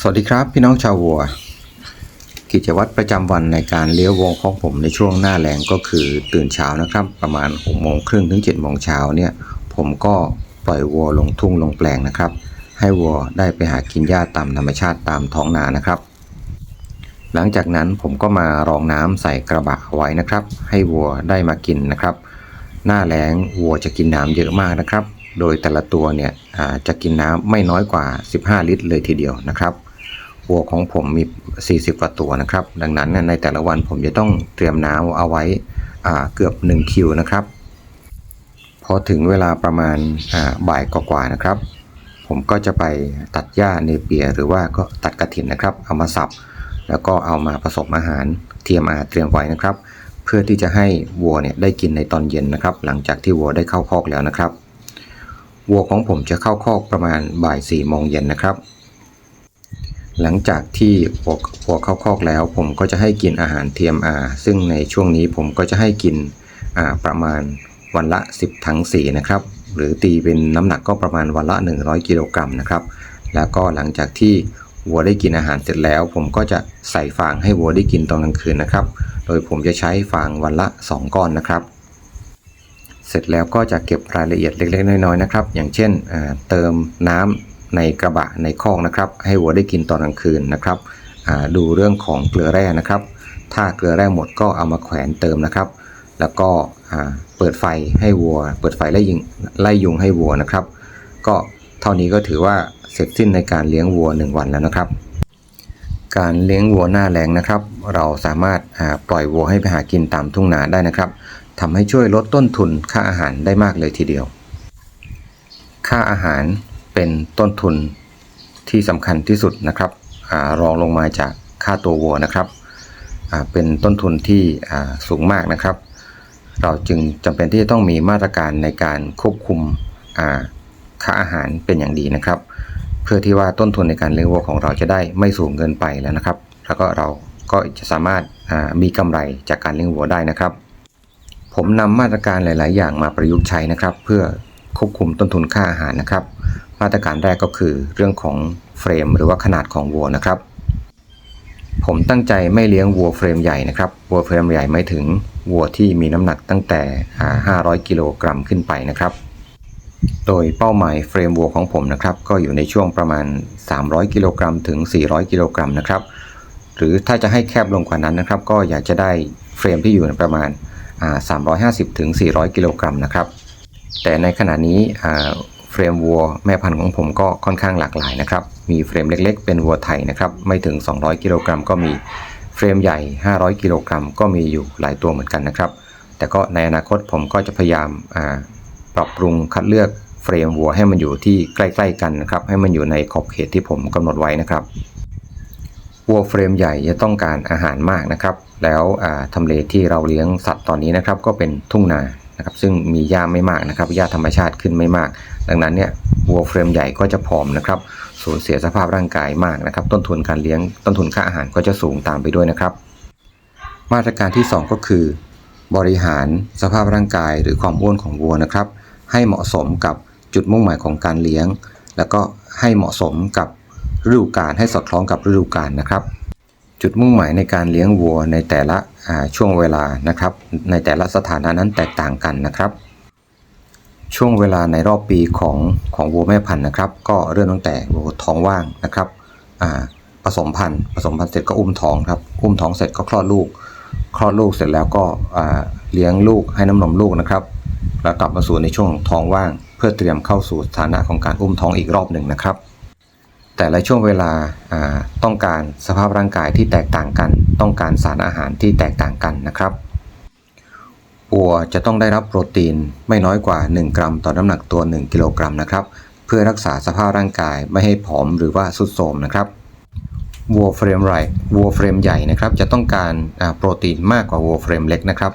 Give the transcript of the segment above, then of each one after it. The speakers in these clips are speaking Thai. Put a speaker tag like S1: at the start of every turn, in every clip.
S1: สวัสดีครับพี่น้องชาววัว กิจวัตรประจำวันในการเลี้ยววงของผมในช่วงหน้าแรงก็คือตื่นเช้านะครับ ประมาณ6โมงครึ่งถึง7โมงเช้าเนี่ย ผมก็ปล่อยวัวลงทุ่งลงแปลงนะครับ ให้วัวได้ไปหากินหญ้าตามธรรมชาติตามท้องนานะครับ หลังจากนั้นผมก็มารองน้ำใส่กระบะไว้นะครับ ให้วัวได้มากินนะครับ หน้าแล้งวัวจะกินน้ำเยอะมากนะครับ โดยแต่ละตัวเนี่ยจะกินน้ำไม่น้อยกว่า 15 ลิตร เลยทีเดียวนะครับ วัวของผมมี 40กว่าตัวนะครับ ดังนั้นในแต่ละวันผมจะต้องเตรียมน้ำเอาไว้เกือบ 1 คิวนะครับ พอถึงเวลาประมาณอ่าบ่ายกว่าๆนะครับ ผมก็จะไปตัดหญ้าเนเปียหรือว่าก็ตัดกระถินนะครับ เอามาสับ แล้วก็เอามาผสมอาหารเทียมอาหารเตรียมไว้นะครับ เพื่อที่จะให้วัวเนี่ยได้กินในตอนเย็นนะครับ หลังจากที่วัวได้เข้าคอกแล้วนะครับวัวของผมจะเข้าคอกประมาณบ่ายสี่โมงเย็นนะครับ หลังจากที่วัววัวเข้าคอกแล้ว ผมก็จะให้กินอาหาร TMR ซึ่งในช่วงนี้ผมก็จะให้กินอ่าประมาณวันละ 10 ถังสีนะครับ หรือตีเป็นน้ำหนักก็ประมาณวันละ 100 กิโลกรัมนะครับ แล้วก็หลังจากที่วัวได้กินอาหารเสร็จแล้ว ผมก็จะใส่ฟางให้วัวได้กินตอนกลางคืนนะครับ โดยผมจะใช้ฟางวันละ 2 ก้อนนะครับ เสร็จแล้วก็จะเก็บรายละเอียดเล็กๆ น้อยๆนะครับ อย่างเช่นเติมน้ำ ในกระบะในคอกนะครับ ให้วัวได้กินตอนกลางคืนนะครับดูเรื่องของเกลือแร่นะครับ ถ้าเกลือแร่หมดก็เอามาแขวนเติมนะครับ แล้วก็เปิดไฟให้วัว เปิดไฟไล่ยิงไล่ยุงให้วัวนะครับ ก็เท่านี้ก็ถือว่าเสร็จสิ้นในการเลี้ยงวัว 1 วันแล้วนะครับ การเลี้ยงวัวหน้าแรงนะครับ เราสามารถาปล่อยวัวให้ไปหากินตามทุ่งนาได้นะครับทำให้ช่วยลดต้นทุนค่าอาหารได้มากเลยทีเดียว ค่าอาหาร เป็นต้นทุนที่สำคัญที่สุดนะครับอรองลงมาจากค่าตัววัวนะครับเป็นต้นทุนที่สูงมากนะครับ เราจึงจำเป็นที่จะต้องมีมาตรการในการควบคุมค่าอาหารเป็นอย่างดีนะครับ เพื่อที่ว่าต้นทุนในการเลี้ยงวัวของเราจะได้ไม่สูงเกินไปแล้วนะครับ แล้วก็เราก็จะสามารถามีกำไรจากการเลี้ยงวัวได้นะครับ ผมนำมาตรการหลาย ๆ อย่างมาประยุกต์ใช้นะครับ เพื่อควบคุมต้นทุนค่าอาหารนะครับ มาตรการแรกก็คือเรื่องของเฟรมหรือว่าขนาดของวัวนะครับ ผมตั้งใจไม่เลี้ยงวัวเฟรมใหญ่นะครับ วัวเฟรมใหญ่ไม่ถึงวัวที่มีน้ำหนักตั้งแต่อ่า500 กิโลกรัมขึ้นไปนะครับ โดยเป้าหมายเฟรมวัวของผมนะครับ ก็อยู่ในช่วงประมาณ 300 กิโลกรัมถึง 400 กิโลกรัมนะครับ หรือถ้าจะให้แคบลงกว่านั้นนะครับ ก็อยากจะได้เฟรมที่อยู่ในประมาณอ่า350 ถึง 400 กิโลกรัมนะครับ แต่ในขณะนี้ เฟรมวัวแม่พันธุ์ของผมก็ค่อนข้างหลากหลายนะครับ มีเฟรมเล็กๆ เป็นวัวไทยนะครับ ไม่ถึง 200 กิโลกรัมก็มี เฟรมใหญ่ 500 กิโลกรัมก็มีอยู่หลายตัวเหมือนกันนะครับ แต่ก็ในอนาคตผมก็จะพยายามาปรับปรุงคัดเลือกเฟรมวัวให้มันอยู่ที่ใกล้ๆกันนะครับ ให้มันอยู่ในขอบเขตที่ผมกำหนดไว้นะครับ วัวเฟรมใหญ่จะต้องการอาหารมากนะครับ แล้วอ่าทำเลที่เราเลี้ยงสัตว์ตอนนี้นะครับ ก็เป็นทุ่งนา นะครับซึ่งมีหญ้าไม่มากนะครับหญ้าธรรมชาติขึ้นไม่มาก ดังนั้นเนี่ยวัวเฟรมใหญ่ก็จะผอมนะครับสูญเสียสภาพร่างกายมากนะครับ ต้นทุนการเลี้ยงต้นทุนค่าอาหารก็จะสูงตามไปด้วยนะครับ มาตรการที่ 2 ก็คือ บริหารสภาพร่างกายหรือความอ้วนของวัวนะครับ ให้เหมาะสมกับจุดมุ่งหมายของการเลี้ยง แล้วก็ให้เหมาะสมกับฤดูกาลให้สอดคล้องกับฤดูกาลนะครับ จุดมุ่งหมายในการเลี้ยงวัวในแต่ละช่วงเวลานะครับ ในแต่ละสถานะนั้นแตกต่างกันนะครับ ช่วงเวลาในรอบปีของของวัวแม่พันธุ์นะครับ ก็เริ่มตั้งแต่วัวท้องว่างนะครับผสมพันธุ์ผสมพันธุ์เสร็จก็อุ้มท้องครับอุ้มท้องเสร็จก็คลอดลูก คลอดลูกเสร็จแล้วก็เลี้ยงลูกให้น้ำนมลูกนะครับ แล้วกลับมาสู่ในช่วงท้องว่าง เพื่อเตรียมเข้าสู่สถานะของการอุ้มท้องอีกรอบหนึ่งนะครับ แต่ละช่วงเวลาต้องการสภาพร่างกายที่แตกต่างกัน ต้องการสารอาหารที่แตกต่างกันนะครับวัวจะต้องได้รับโปรตีนไม่น้อยกว่า 1 กรัม ต่อน้ำหนักตัว 1 กิโลกรัมนะครับ เพื่อรักษาสภาพร่างกายไม่ให้ผอมหรือว่าสุดโทรมนะครับวัวเฟรมไรวัวเฟรมใหญ่นะครับ จะต้องการโปรตีนมากกว่าวัวเฟรมเล็กนะครับ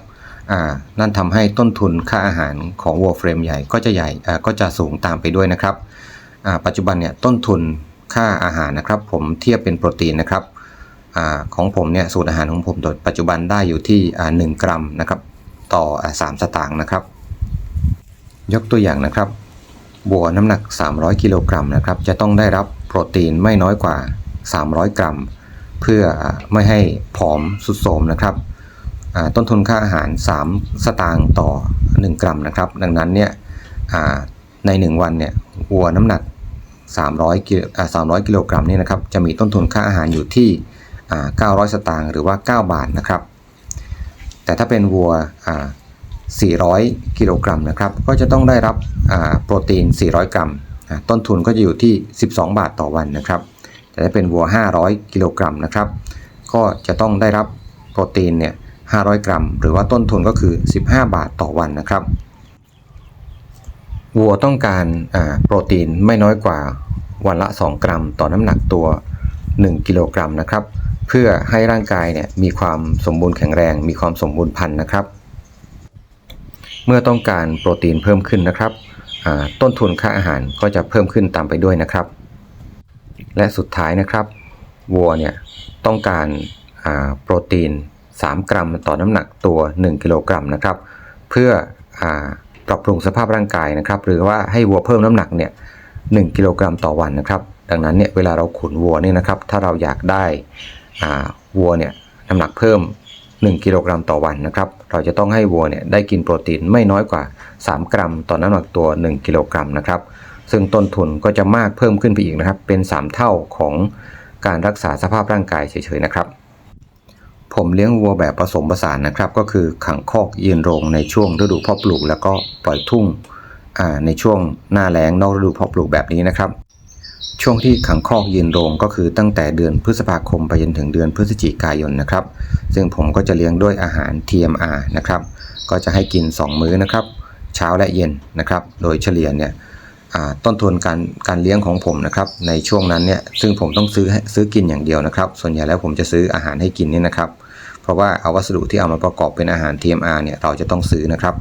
S1: นั่นทำให้ต้นทุนค่าอาหารของวัวเฟรมใหญ่ก็จะใหญ่ก็จะสูงตามไปด้วยนะครับปัจจุบันเนี่ยต้นทุน ค่าอาหารนะครับ ผมเทียบเป็นโปรตีนนะครับอของผมเนี่ยสูตรอาหารของผมโดยปัจจุบันได้อยู่ที่อ่าหนึ่งกรัมนะครับ ต่ออ่าสามสตางค์นะครับ ยกตัวอย่างนะครับบัวน้ำหนัก 300 กิโลกรัมนะครับ จะต้องได้รับโปรตีนไม่น้อยกว่า 300 กรัม เพื่อไม่ให้ผอมสุดโทมนะครับต้นทุนค่าอาหาร 3 สตางค์ต่อ 1 กรัมนะครับ ดังนั้นเนี่ยใน 1 วันเนี่ยวัวน้ำหนัก 300กิโลอ่า300 กิโลกรัมเนี่ยนะครับ จะมีต้นทุนค่าอาหารอยู่ที่อ่า900 สตางค์หรือว่า 9 บาทนะครับ แต่ถ้าเป็นวัวอ่า400 กิโลกรัมนะครับ ก็จะต้องได้รับโปรตีน 400 กรัม ต้นทุนก็จะอยู่ที่ 12 บาทต่อวันนะครับ แต่ถ้าเป็นวัว 500 กิโลกรัมนะครับ ก็จะต้องได้รับโปรตีนเนี่ย 500 กรัม หรือว่าต้นทุนก็คือ 15 บาทต่อวันนะครับ วัวต้องการโปรตีนไม่น้อยกว่าวันละ 2 กรัม ต่อน้ำหนักตัว 1 กิโลกรัมนะครับ เพื่อให้ร่างกายเนี่ยมีความสมบูรณ์แข็งแรง มีความสมบูรณ์พันธุ์นะครับ เมื่อต้องการโปรตีนเพิ่มขึ้นนะครับต้นทุนค่าอาหารก็จะเพิ่มขึ้นตามไปด้วยนะครับ และสุดท้ายนะครับวัวเนี่ยต้องการโปรตีน 3 กรัม ต่อน้ำหนักตัว 1 กิโลกรัมนะครับ เพื่ออ ปรับปรุงสภาพร่างกายนะครับ หรือว่าให้วัวเพิ่มน้ำหนักเนี่ย1กิโลกรัมต่อวันนะครับ ดังนั้นเนี่ยเวลาเราขุนวัวเนี่ยนะครับ ถ้าเราอยากได้วัวเนี่ยน้ำหนักเพิ่ม 1 กิโลกรัมต่อวันนะครับ เราจะต้องให้วัวเนี่ยได้กินโปรตีนไม่น้อยกว่า 3 กรัม ต่อน้ำหนักตัว 1 กิโลกรัมนะครับ ซึ่งต้นทุนก็จะมากเพิ่มขึ้นไปอีกนะครับ เป็น 3 เท่าของการรักษาสภาพร่างกายเฉยๆนะครับ ผมเลี้ยงวัวแบบผสมผสานนะครับ ก็คือขังคอกยืนโรงในช่วงฤดูเพาะปลูก แล้วก็ปล่อยทุ่งในช่วงหน้าแล้งนอกฤดูเพาะปลูกแบบนี้นะครับ ช่วงที่ขังคอกยืนโรงก็คือตั้งแต่เดือนพฤษภาคมไปจนถึงเดือนพฤศจิกายนนะครับ ซึ่งผมก็จะเลี้ยงด้วยอาหาร TMR นะครับ ก็จะให้กิน 2 มื้อนะครับ เช้าและเย็นนะครับ โดยเฉลี่ยเนี่ยต้นทุนการการเลี้ยงของผมนะครับ ในช่วงนั้นเนี่ยซึ่งผมต้องซื้อซื้อกินอย่างเดียวนะครับ ส่วนใหญ่แล้วผมจะซื้ออาหารให้กินนี่นะครับ เพราะว่าเอาวัสดุที่เอามาประกอบเป็นอาหาร TMR เนี่ยเราจะต้องซื้อนะครับ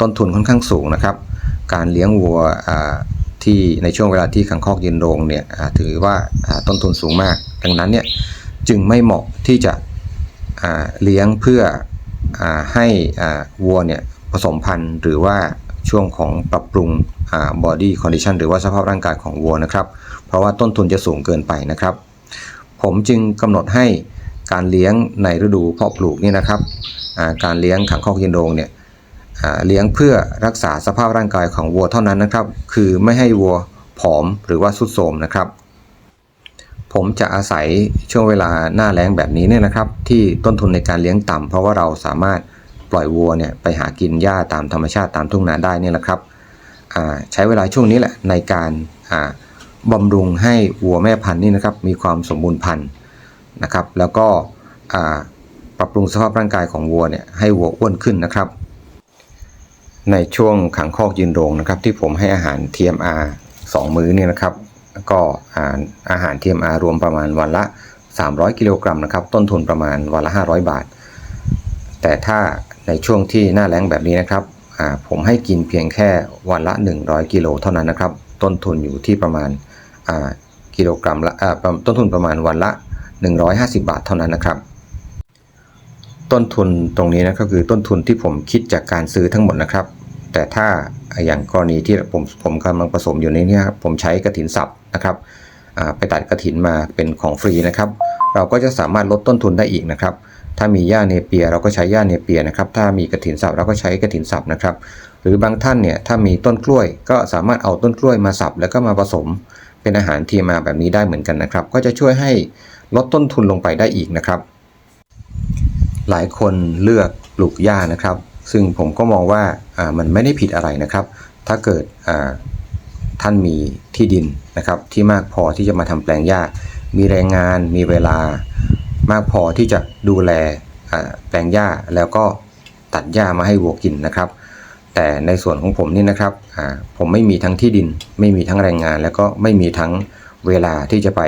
S1: ต้นทุนค่อนข้างสูงนะครับ การเลี้ยงวัวที่ในช่วงเวลาที่ขังคอกยืนโรงเนี่ยถือว่าต้นทุนสูงมาก ดังนั้นเนี่ยจึงไม่เหมาะที่จะเลี้ยงเพื่ออให้วัวเนี่ยผสมพันธุ์หรือว่าช่วงของปรับปรุงอ่า body condition หรือว่าสภาพร่างกายของวัวนะครับ เพราะว่าต้นทุนจะสูงเกินไปนะครับ ผมจึงกำหนดให้ การเลี้ยงในฤดูเพาะปลูกนี่นะครับการเลี้ยงขังคอกยืนโรงเนี่ยเลี้ยงเพื่อรักษาสภาพร่างกายของวัวเท่านั้นนะครับ คือไม่ให้วัวผอมหรือว่าสุดโทมนะครับ ผมจะอาศัยช่วงเวลาหน้าแล้งแบบนี้เนี่ยนะครับ ที่ต้นทุนในการเลี้ยงต่ำเพราะว่าเราสามารถปล่อยวัวเนี่ยไปหากินหญ้าตามธรรมชาติตามทุ่งนาได้นี่แหละครับใช้เวลาช่วงนี้แหละในการอ่าบำรุงให้วัวแม่พันธุ์นี่นะครับมีความสมบูรณ์พันธุ์ นะครับ แล้วก็ปรับปรุงสภาพร่างกายของวัวเนี่ยให้วัวอ้วนขึ้นนะครับ ในช่วงขังคอกยืนโรงนะครับ ที่ผมให้อาหาร TMR 2 มื้อเนี่ยนะครับ ก็อาหารอาหาร TMR รวมประมาณวันละ 300 กิโลกรัมนะครับ ต้นทุนประมาณวันละ 500 บาท แต่ถ้าในช่วงที่หน้าแล้งแบบนี้นะครับผมให้กินเพียงแค่วันละ 100 กิโลเท่านั้นนะครับ ต้นทุนอยู่ที่ประมาณกิโลกรัมละต้นทุนประมาณวันละ 150 บาทเท่านั้นนะครับ ต้นทุนตรงนี้นะก็คือต้นทุนที่ผมคิดจากการซื้อทั้งหมดนะครับ แต่ถ้าอย่างกรณีที่ผมผมกำลังผสมอยู่ในนี้ครับผมใช้กระถินสับนะครับไปตัดกระถินมาเป็นของฟรีนะครับ เราก็จะสามารถลดต้นทุนได้อีกนะครับ ถ้ามีหญ้าเนเปียเราก็ใช้หญ้าเนเปียนะครับ ถ้ามีกระถินสับเราก็ใช้กระถินสับนะครับ หรือบางท่านเนี่ยถ้ามีต้นกล้วยก็สามารถเอาต้นกล้วยมาสับแล้วก็มาผสมเป็นอาหารทีมาแบบนี้ได้เหมือนกันนะครับ ก็จะช่วยให้ ลดต้นทุนลงไปได้อีกนะครับ หลายคนเลือกปลูกหญ้านะครับ ซึ่งผมก็มองว่าามันไม่ได้ผิดอะไรนะครับ ถ้าเกิดท่านมีที่ดินนะครับที่มากพอที่จะมาทำแปลงหญ้า มีแรงงาน มีเวลา มากพอที่จะดูแลแปลงหญ้าแล้วก็ตัดหญ้ามาให้วัวกินนะครับ แต่ในส่วนของผมนี่นะครับผมไม่มีทั้งที่ดิน ไม่มีทั้งแรงงาน แล้วก็ไม่มีทั้งเวลาที่จะไป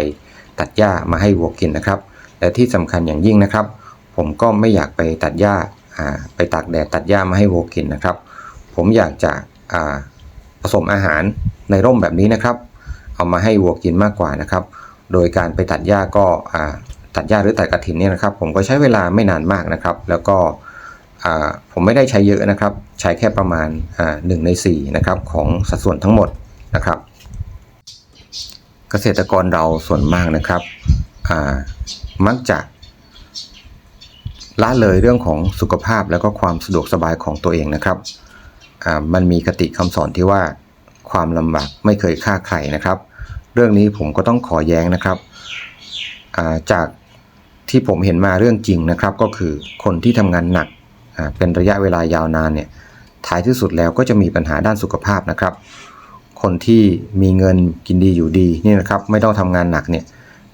S1: ตัดหญ้ามาให้วัวกินนะครับ และที่สำคัญอย่างยิ่งนะครับ ผมก็ไม่อยากไปตัดหญ้าไปตากแดดตัดหญ้ามาให้วัวกินนะครับ ผมอยากจะผสมอาหารในร่มแบบนี้นะครับ เอามาให้วัวกินมากกว่านะครับ โดยการไปตัดหญ้าก็ตัดหญ้าหรือตัดกระถินเนี่ยนะครับ ผมก็ใช้เวลาไม่นานมากนะครับ แล้วก็ผมไม่ได้ใช้เยอะนะครับ ใช้แค่ประมาณหนึ่งในสี่นะครับของสัดส่วนทั้งหมดนะครับ เกษตรกรเราส่วนมากนะครับอ่ามักจะละเลยเรื่องของสุขภาพแล้วก็ความสะดวกสบายของตัวเองนะครับ มันมีคติคำสอนที่ว่าความลำบากไม่เคยฆ่าใครนะครับ เรื่องนี้ผมก็ต้องขอแย้งนะครับาจากที่ผมเห็นมาเรื่องจริงนะครับ ก็คือคนที่ทำงานหนักเป็นระยะเวลายาวนานเนี่ยท้ายที่สุดแล้วก็จะมีปัญหาด้านสุขภาพนะครับ คนที่มีเงินกินดีอยู่ดีนี่นะครับไม่ต้องทำงานหนักเนี่ย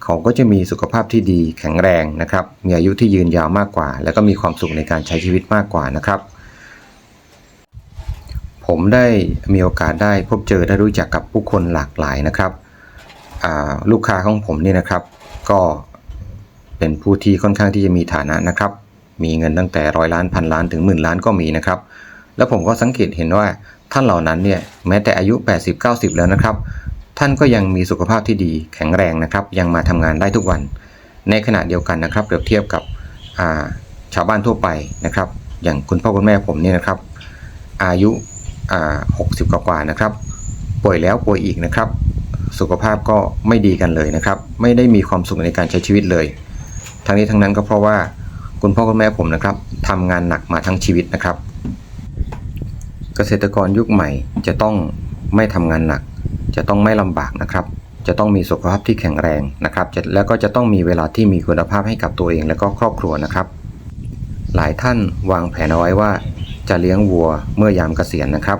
S1: เขาก็จะมีสุขภาพที่ดีแข็งแรงนะครับ มีอายุที่ยืนยาวมากกว่า แล้วก็มีความสุขในการใช้ชีวิตมากกว่านะครับ ผมได้มีโอกาสได้พบเจอได้รู้จักกับผู้คนหลากหลายนะครับลูกค้าของผมนี่นะครับ ก็เป็นผู้ที่ค่อนข้างที่จะมีฐานะนะครับ มีเงินตั้งแต่ร้อยล้านพันล้านถึงหมื่นล้านก็มีนะครับ แล้วผมก็สังเกตเห็นว่าท่านเหล่านั้นเนี่ยแม้แต่อายุ 80-90 แล้วนะครับ ท่านก็ยังมีสุขภาพที่ดีแข็งแรงนะครับ ยังมาทำงานได้ทุกวัน ในขณะเดียวกันนะครับเปรียบเทียบกับาชาวบ้านทั่วไปนะครับ อย่างคุณพ่อคุณแม่ผมเนี่ยนะครับ อายุอ่า60กว่านะครับ ป่วยแล้วป่วยอีกนะครับ สุขภาพก็ไม่ดีกันเลยนะครับ ไม่ได้มีความสุขในการใช้ชีวิตเลย ทั้งนี้ทั้งนั้นก็เพราะว่าคุณพ่อคุณแม่ผมนะครับทำงานหนักมาทั้งชีวิตนะครับ เกษตรกรยุคใหม่จะต้องไม่ทำงานหนัก จะต้องไม่ลำบากนะครับ จะต้องมีสุขภาพที่แข็งแรงนะครับ แล้วก็จะต้องมีเวลาที่มีคุณภาพให้กับตัวเองและก็ครอบครัวนะครับ หลายท่านวางแผนเอาไว้ว่า จะเลี้ยงวัวเมื่อยามเกษียณนะครับ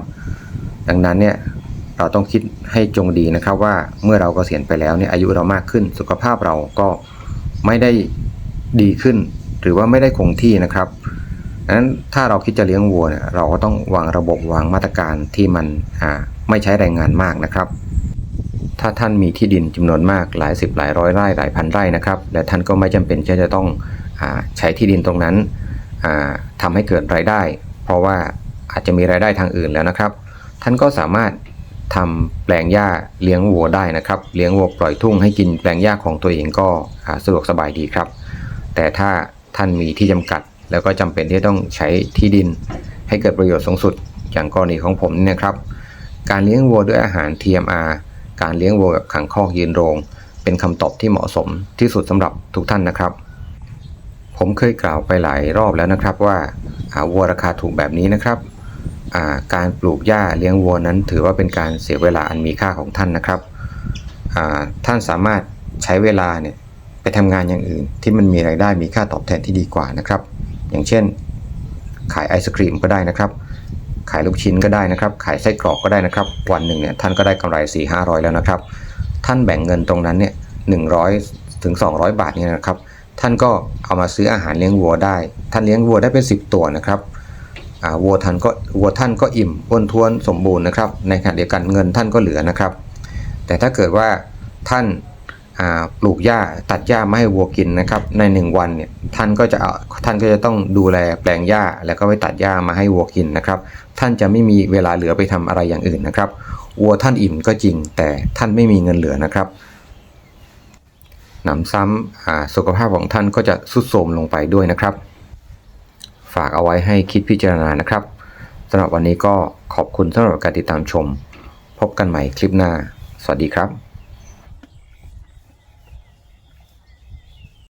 S1: ดังนั้นเนี่ยเราต้องคิดให้จงดีนะครับว่าเมื่อเราเกษียณไปแล้วเนี่ยอายุเรามากขึ้น สุขภาพเราก็ไม่ได้ดีขึ้น หรือว่าไม่ได้คงที่นะครับ นั้นถ้าเราคิดจะเลี้ยงวัวเนี่ยเราก็ต้องวางระบบวางมาตรการที่มันไม่ใช้แรงงานมากนะครับ ถ้าท่านมีที่ดินจำนวนมากหลายสิบหลายร้อยไร่หลายพันไร่นะครับและท่านก็ไม่จำเป็นที่จะต้องอใช้ที่ดินตรงนั้นอ่าให้เกิดรายได้ เพราะว่าอาจจะมีรายได้ทางอื่นแล้วนะครับ ท่านก็สามารถทำแปลงหญ้าเลี้ยงวัวได้นะครับ เลี้ยงวัวปล่อยทุ่งให้กินแปลงหญ้าของตัวเองก็สะดวกสบายดีครับ แต่ถ้าท่านมีที่จำกัด แล้วก็จำเป็นที่ต้องใช้ที่ดิน ให้เกิดประโยชน์สูงสุด อย่างกรณีของผมเนี่ยนะครับ การเลี้ยงวัวด้วยอาหาร TMR การเลี้ยงวัวแบบขังคอกยืนโรง เป็นคำตอบที่เหมาะสมที่สุดสำหรับทุกท่านนะครับ ผมเคยกล่าวไปหลายรอบแล้วนะครับว่าวัวราคาถูกแบบนี้นะครับาการปลูกหญ้าเลี้ยงวัวนั้นถือว่าเป็นการเสียเวลาอันมีค่าของท่านนะครับ ท่านสามารถใช้เวลาเนี่ยไปทำงานอย่างอื่นที่มันมีรายได้มีค่าตอบแทนที่ดีกว่านะครับ อย่างเช่น ขายไอศครีมก็ได้นะครับ ขายลูกชิ้นก็ได้นะครับ ขายไส้กรอกก็ได้นะครับ วันหนึ่งเนี่ยท่านก็ได้กำไร4 5 0 0แล้วนะครับ ท่านแบ่งเงินตรงนั้นเนี่ย100ถึง 200 บาทเนี่ยนะครับ ท่านก็เอามาซื้ออาหารเลี้ยงวัวได้ ท่านเลี้ยงวัวได้เป็น 10 ตัวนะครับวัวท่านก็วัวท่านก็อิ่มอ้วนท้วนสมบูรณ์นะครับ ในขณะเดียวกันเงินท่านก็เหลือนะครับ แต่ถ้าเกิดว่าท่าน ปลูกหญ้าตัดหญ้ามาให้วัวกินนะครับในหนึ่งวันเนี่ยท่านก็จะท่านก็จะต้องดูแลแปลงหญ้าแล้วก็ไปตัดหญ้ามาให้วัวกินนะครับ ท่านจะไม่มีเวลาเหลือไปทำอะไรอย่างอื่นนะครับวัวท่านอิ่มก็จริง แต่ท่านไม่มีเงินเหลือนะครับหนำซ้ำสุขภาพของท่านก็จะทรุดโทรมลงไปด้วยนะครับ ฝากเอาไว้ให้คิดพิจารณานะครับสำหรับวันนี้ก็ขอบคุณสำหรับการติดตามชม พบกันใหม่คลิปหน้า สวัสดีครับ